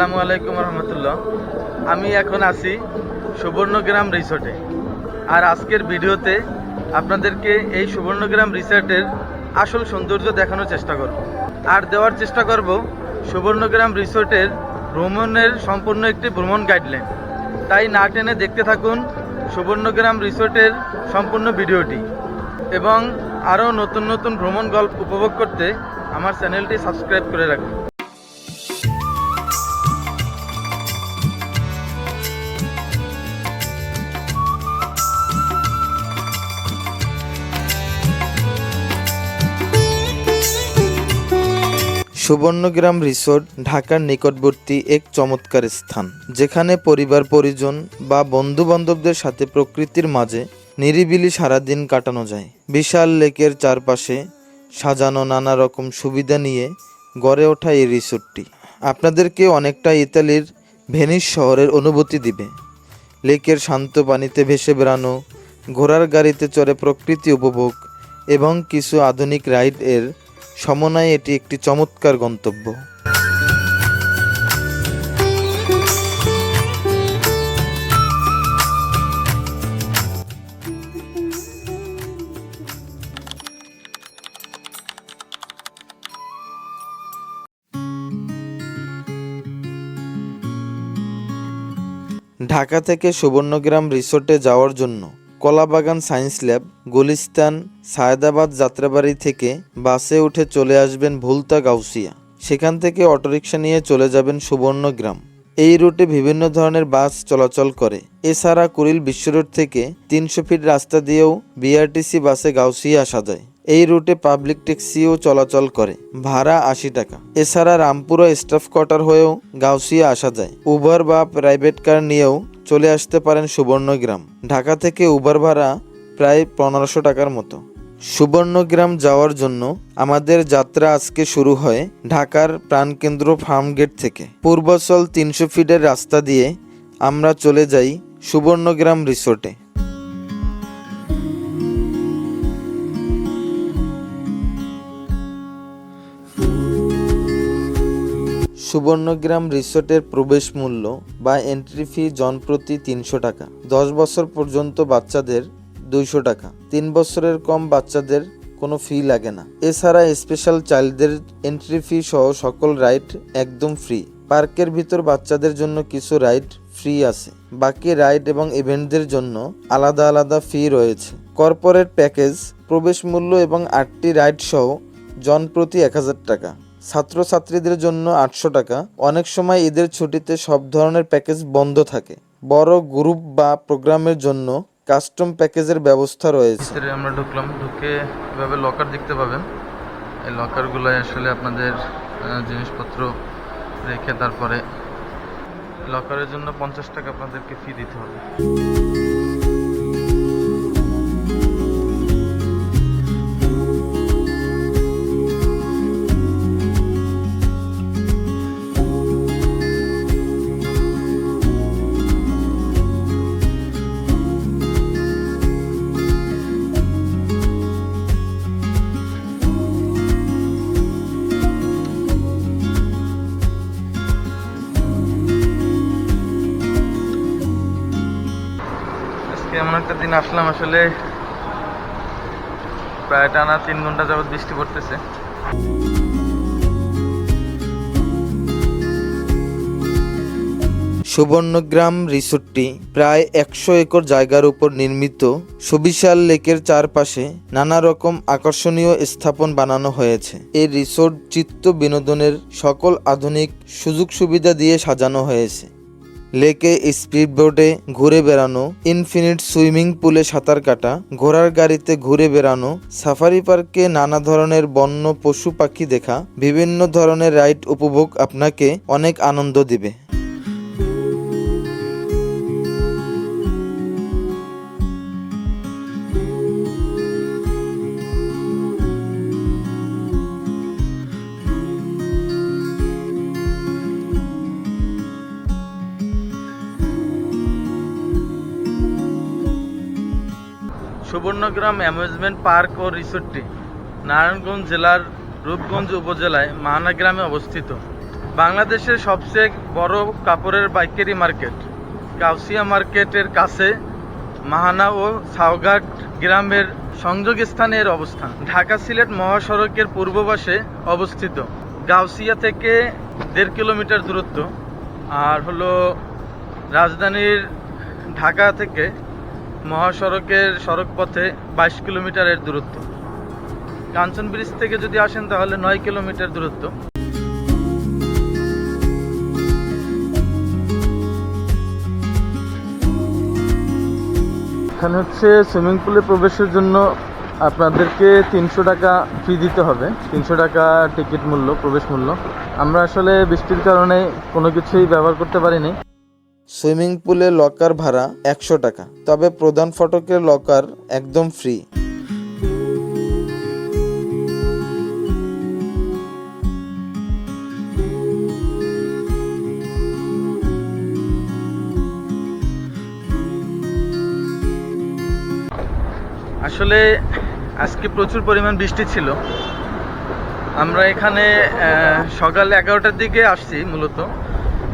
আসসালামু আলাইকুম রহমতুল্লাহ। আমি এখন আছি সুবর্ণগ্রাম রিসোর্টে। আর আজকের ভিডিওতে আপনাদেরকে এই সুবর্ণগ্রাম রিসোর্টের আসল সৌন্দর্য দেখানোর চেষ্টা করব। আর দেওয়ার চেষ্টা করব সুবর্ণগ্রাম রিসোর্টের ভ্রমণের সম্পূর্ণ একটি ভ্রমণ গাইডলাইন তাই না টেনে দেখতে থাকুন সুবর্ণগ্রাম রিসোর্টের সম্পূর্ণ ভিডিওটি। এবং আরও নতুন নতুন ভ্রমণ গল্প উপভোগ করতে আমার চ্যানেলটি সাবস্ক্রাইব করে রাখুন। সুবর্ণগ্রাম রিসোর্ট ঢাকার নিকটবর্তী এক চমৎকার স্থান, যেখানে পরিবার পরিজন বা বন্ধু বান্ধবদের সাথে প্রকৃতির মাঝে নিরিবিলি সারাদিন কাটানো যায়। বিশাল লেকের চারপাশে সাজানো নানা রকম সুবিধা নিয়ে গড়ে ওঠা এই রিসোর্টটি। আপনাদেরকে অনেকটা ইতালির ভেনিস শহরের অনুভূতি দিবে। লেকের শান্ত পানিতে ভেসে বেড়ানো, ঘোড়ার গাড়িতে চড়ে প্রকৃতি উপভোগ এবং কিছু আধুনিক রাইড এর সমন্বয়ে এটি একটি চমৎকার গন্তব্য। ঢাকা থেকে সুবর্ণগ্রাম রিসোর্টে যাওয়ার জন্য কলাবাগান সায়েন্স ল্যাব গুলিস্তান সায়দাবাদ যাত্রাবাড়ি থেকে বাসে উঠে চলে আসবেন ভুলতা গাউসিয়া। সেখান থেকে অটোরিকশা নিয়ে চলে যাবেন সুবর্ণগ্রাম এই রুটে বিভিন্ন ধরনের বাস চলাচল করে। এছাড়া কুড়িল বিশ্ব রোড থেকে তিনশো ফিট রাস্তা দিয়েও বিআরটিসি বাসে গাউসিয়া আসা যায়। এই রুটে পাবলিক ট্যাক্সিও চলাচল করে, ভাড়া আশি টাকা। এছাড়া রামপুরা স্টাফ কোয়ার্টার হয়েও গাউসিয়া আসা যায়। উবার বা প্রাইভেট কার নিয়েও চলে আসতে পারেন সুবর্ণগ্রাম ঢাকা থেকে উবার ভাড়া প্রায় পনেরোশো টাকার মতো। সুবর্ণগ্রাম যাওয়ার জন্য আমাদের যাত্রা আজকে শুরু হয় ঢাকার প্রাণকেন্দ্র ফার্ম গেট থেকে। পূর্বচল তিনশো ফিটের রাস্তা দিয়ে আমরা চলে যাই সুবর্ণগ্রাম রিসোর্টে সুবর্ণগ্রাম রিসোর্টের প্রবেশ মূল্য বা এন্ট্রি ফি জনপ্রতি তিনশো টাকা। দশ বছর পর্যন্ত বাচ্চাদের দুইশো টাকা। তিন বছরের কম বাচ্চাদের কোনো ফি লাগে না। এছাড়া স্পেশাল চাইল্ডদের এন্ট্রি ফি সহ সকল রাইড একদম ফ্রি পার্কের ভিতর বাচ্চাদের জন্য কিছু রাইড ফ্রি আছে। বাকি রাইড এবং ইভেন্টদের জন্য আলাদা আলাদা ফি রয়েছে। কর্পোরেট প্যাকেজ প্রবেশ মূল্য এবং আটটি রাইড সহ জন প্রতি এক হাজার টাকা। ছাত্রছাত্রীদের জন্য আটশো টাকা। অনেক সময় ঈদের ছুটিতে সব ধরনের প্যাকেজ বন্ধ থাকে। বড় গ্রুপ বা প্রোগ্রামের জন্য কাস্টম প্যাকেজের ব্যবস্থা রয়েছে। আমরা ঢুকলাম, ঢুকে এভাবে লকার দেখতে পাবেন। এই লকারগুলোয় আসলে আপনাদের জিনিসপত্র রেখে তারপরে লকারের জন্য পঞ্চাশ টাকা আপনাদেরকে ফি দিতে হবে। এমন একটা দিন আসলাম, আসলে প্রায় টানা তিন ঘণ্টা যাবত বৃষ্টি পড়তেছে। সুবর্ণগ্রাম রিসোর্টটি প্রায় একশো একর জায়গার উপর নির্মিত। সুবিশাল লেকের চারপাশে নানা রকম আকর্ষণীয় স্থাপন বানানো হয়েছে। এই রিসোর্ট চিত্ত বিনোদনের সকল আধুনিক সুযোগ সুবিধা দিয়ে সাজানো হয়েছে। লেকে স্পিড বোটে ঘুরে বেড়ানো, ইনফিনিট সুইমিং পুলে সাঁতার কাটা, ঘোড়ার গাড়িতে ঘুরে বেড়ানো, সাফারি পার্কে নানা ধরনের বন্য পশু পাখি দেখা, বিভিন্ন ধরনের রাইড উপভোগ আপনাকে অনেক আনন্দ দিবে। সুবর্ণগ্রাম অ্যামিউজমেন্ট পার্ক ও রিসোর্টটি নারায়ণগঞ্জ জেলার রূপগঞ্জ উপজেলায় মাহানা গ্রামে অবস্থিত। বাংলাদেশের সবচেয়ে বড় কাপড়ের পাইকারি মার্কেট, কাউসিয়া মার্কেটের কাছে মাহানা ও সাওঘাট গ্রামের সংযোগ স্থানের অবস্থান। ঢাকা সিলেট মহাসড়কের পূর্ব পাশে অবস্থিত। গাউসিয়া থেকে দেড় কিলোমিটার দূরত্ব। আর হলো রাজধানীর ঢাকা থেকে মহাসড়কের সড়ক পথে বাইশ কিলোমিটারের দূরত্ব। কাঞ্চন ব্রিজ থেকে যদি আসেন তাহলে নয় কিলোমিটার দূরত্ব। এখানে হচ্ছে সুইমিং পুলে প্রবেশের জন্য আপনাদেরকে তিনশো টাকা ফি দিতে হবে। তিনশো টাকা টিকিট মূল্য, প্রবেশ মূল্য। আমরা আসলে বৃষ্টির কারণে কোনো কিছুই ব্যবহার করতে পারিনি। সুইমিং পুলে লকার ভাড়া একশো টাকা। তবে প্রধান ফটকের লকার একদম ফ্রি। আসলে আজকে প্রচুর পরিমাণ বৃষ্টি ছিল। আমরা এখানে সকাল এগারোটার দিকে আসছি মূলত।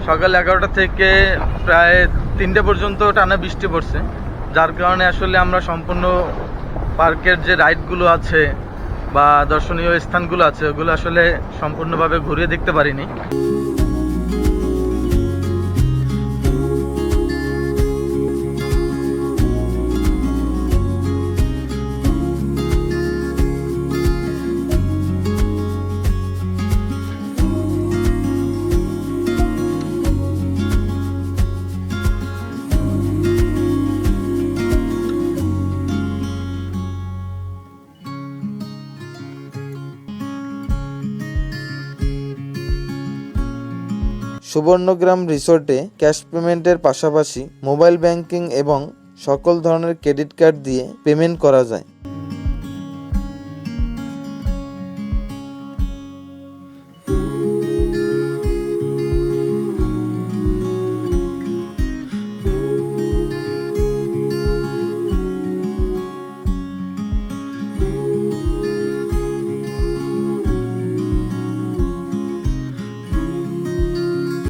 সকাল এগারোটা থেকে প্রায় তিনটে পর্যন্ত টানা বৃষ্টি পড়ছে। যার কারণে আসলে আমরা সম্পূর্ণ পার্কের যে রাইডগুলো আছে বা দর্শনীয় স্থানগুলো আছে, ওগুলো আসলে সম্পূর্ণভাবে ঘুরিয়ে দেখতে পারিনি। সুবর্ণগ্রাম রিসোর্টে ক্যাশ পেমেন্টের পাশাপাশি মোবাইল ব্যাংকিং এবং সকল ধরনের ক্রেডিট কার্ড দিয়ে পেমেন্ট করা যায়।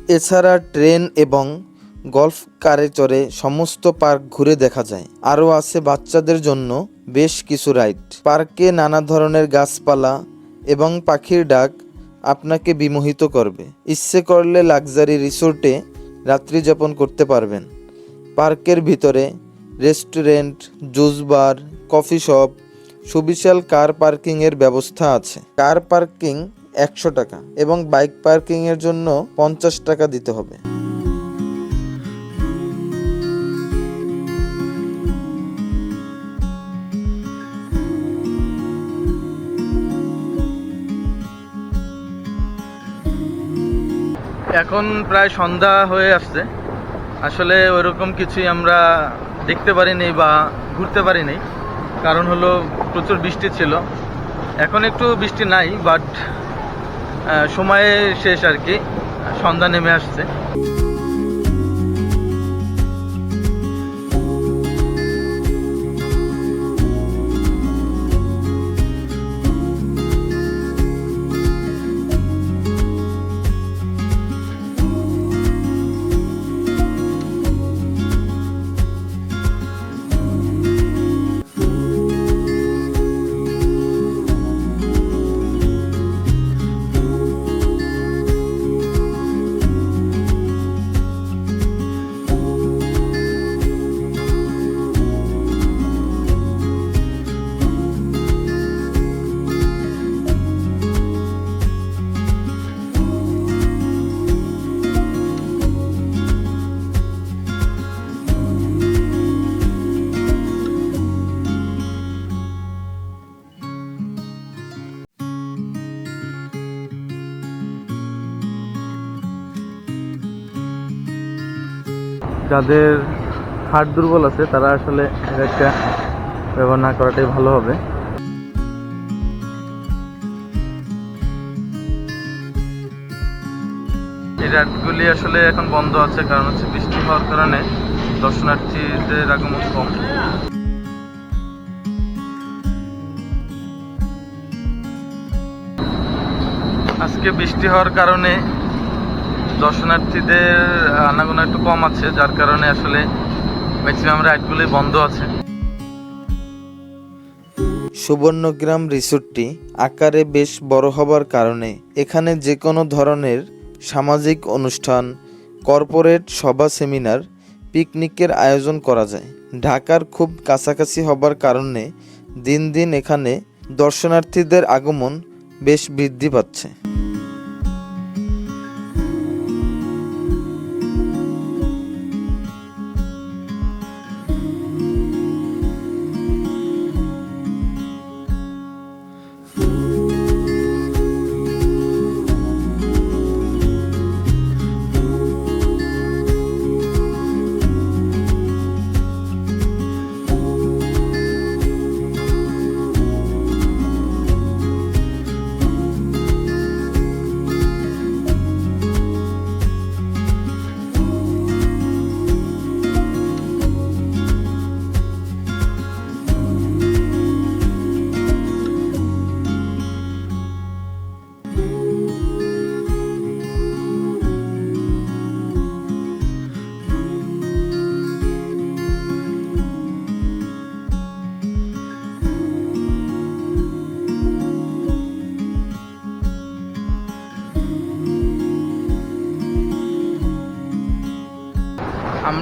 এছাড়া ট্রেন এবং গল্ফ কারে চড়ে সমস্ত পার্ক ঘুরে দেখা যায়। আরও আছে বাচ্চাদের জন্য বেশ কিছু রাইড। পার্কে নানা ধরনের গাছপালা এবং পাখির ডাক আপনাকে বিমোহিত করবে। ইচ্ছে করলে লাক্সারি রিসোর্টে রাত্রি যাপন করতে পারবেন। পার্কের ভিতরে restaurant, juice bar, coffee shop, সুবিশাল কার পার্কিংয়ের ব্যবস্থা আছে। কার পার্কিং একশো টাকা এবং বাইক পার্কিংয়ের জন্য পঞ্চাশ টাকা দিতে হবে। এখন প্রায় সন্ধ্যা হয়ে আসছে। আসলে ওইরকম কিছুই আমরা দেখতে পারিনি বা ঘুরতে পারিনি। কারণ হলো প্রচুর বৃষ্টি ছিল। এখন একটু বৃষ্টি নাই বাট সময়ে শেষ আর কি। সন্ধ্যা নেমে আসছে। যাদের হাড় দুর্বল আছে, তারা আসলে একটা ব্যবহার না করাটাই ভালো হবে। এই রাতগুলি আসলে এখন বন্ধ আছে, কারণ হচ্ছে বৃষ্টি হওয়ার কারণে দর্শনার্থীদের আগমন কম। আজকে বৃষ্টি হওয়ার কারণে দর্শনার্থীদের আনাগোনা একটু কম আছে, যার কারণে আসলে ম্যাক্সিমাম রাইডগুলি বন্ধ আছে। সুবর্ণগ্রাম রিসোর্টটি আকারে বেশ বড় হবার কারণে এখানে যে কোনো ধরনের সামাজিক অনুষ্ঠান, কর্পোরেট সভা, সেমিনার, পিকনিকের আয়োজন করা যায়। ঢাকার খুব কাছাকাছি হবার কারণে দিন দিন এখানে দর্শনার্থীদের আগমন বেশ বৃদ্ধি পাচ্ছে।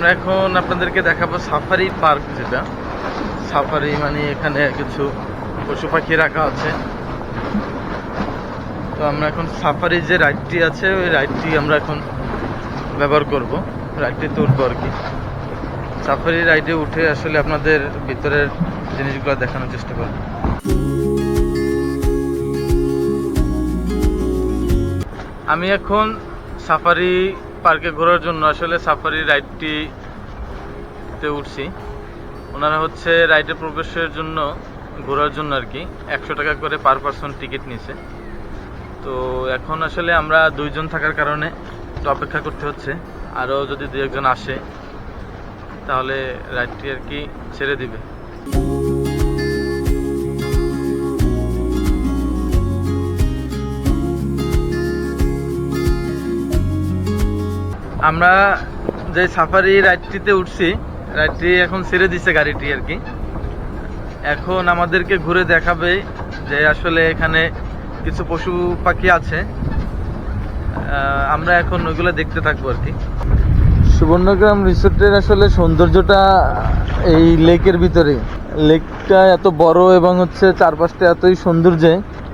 আমরা এখন আপনাদেরকে দেখাবো সাফারি পার্ক যেটা। সাফারি মানে এখানে কিছু পশু পাখি রাখা আছে। তো আমরা এখন সাফারি যে রাইডটি আছে, ওই রাইডটি আমরা এখন ব্যবহার করব। রাইডটি তুলবো আর কি। সাফারি রাইডে উঠে আসলে আপনাদের ভিতরের জিনিসগুলো দেখানোর চেষ্টা করব। আমি এখন সাফারি পার্কে ঘোরার জন্য আসলে সাফারি রাইডটি তে উঠছি। ওনারা হচ্ছে রাইডে প্রবেশের জন্য, ঘোরার জন্য আর কি, একশো টাকা করে পার পারসন টিকিট নিছে। তো এখন আসলে আমরা দুইজন থাকার কারণে একটু অপেক্ষা করতে হচ্ছে। আরও যদি দু একজন আসে, তাহলে রাইডটি আর কি ছেড়ে দিবে। আমরা যে সাফারি রাইডটিতে উঠছি রাইডটি এখন ছেড়ে দিছে গাড়িটি আর কি। এখন আমাদেরকে ঘুরে দেখাবে যে আসলে এখানে কিছু পশু পাখি আছে। আমরা এখন ওইগুলো দেখতে থাকব আর কি। সুবর্ণগ্রাম রিসোর্টের আসলে সৌন্দর্যটা এই লেকের ভিতরে। লেকটা এত বড় এবং হচ্ছে চারপাশটা এতই সৌন্দর্যে,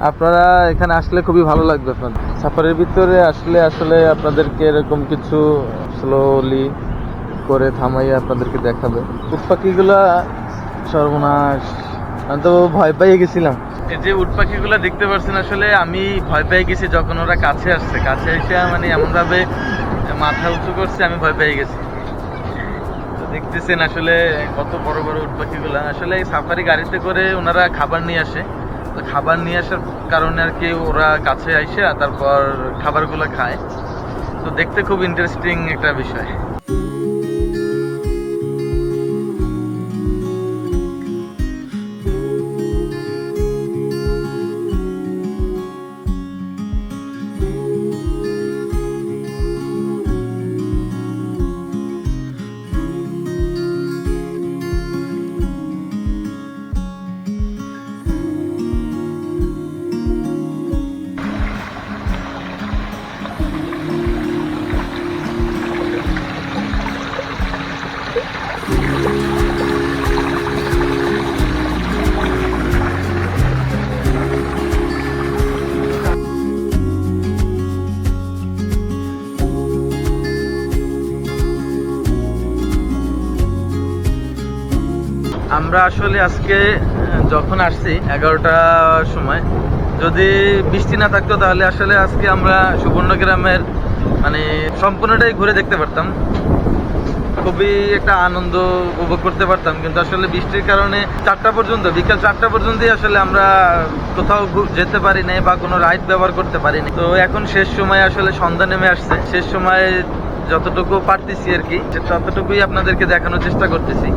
আপনারা এখানে আসলে খুবই ভালো লাগবে আপনাদের। সাফারির ভিতরে আসলে আসলে আপনাদেরকে এরকম কিছু স্লোলি করে থামাইয়ে আপনাদেরকে দেখাবে। উট পাখিগুলা সর্বনাশ। আমি তো ভয় পেয়ে গেছিলাম। এই যে উট পাখিগুলো দেখতে পাচ্ছেন আসলে আমি ভয় পেয়ে গেছি যখন ওরা কাছে আসছে। কাছে এসে মানে এমন ভাবে মাথা উঁচু করছে, আমি ভয় পেয়ে গেছি। দেখতেছেন আসলে কত বড় বড় উট পাখিগুলো আসলে সাফারি গাড়িতে করে ওনারা খাবার নিয়ে আসে। খাবার নিয়ে আসার কারণে আর কি ওরা কাছে আইসে তারপর খাবারগুলো খায়। তো দেখতে খুব ইন্টারেস্টিং একটা বিষয়। আমরা আসলে আজকে যখন আসছি এগারোটার সময়, যদি বৃষ্টি না থাকতো তাহলে আসলে আজকে আমরা সুবর্ণ গ্রামের মানে সম্পূর্ণটাই ঘুরে দেখতে পারতাম। খুবই একটা আনন্দ উপভোগ করতে পারতাম, কিন্তু আসলে বৃষ্টির কারণে চারটা পর্যন্ত, বিকাল চারটা পর্যন্তই আসলে আমরা কোথাও যেতে পারি নাই বা কোনো রাইড ব্যবহার করতে পারিনি তো এখন শেষ সময় আসলে সন্ধ্যা নেমে আসছে। শেষ সময় যতটুকু পারতেছি আর কি ততটুকুই আপনাদেরকে দেখানোর চেষ্টা করতেছি।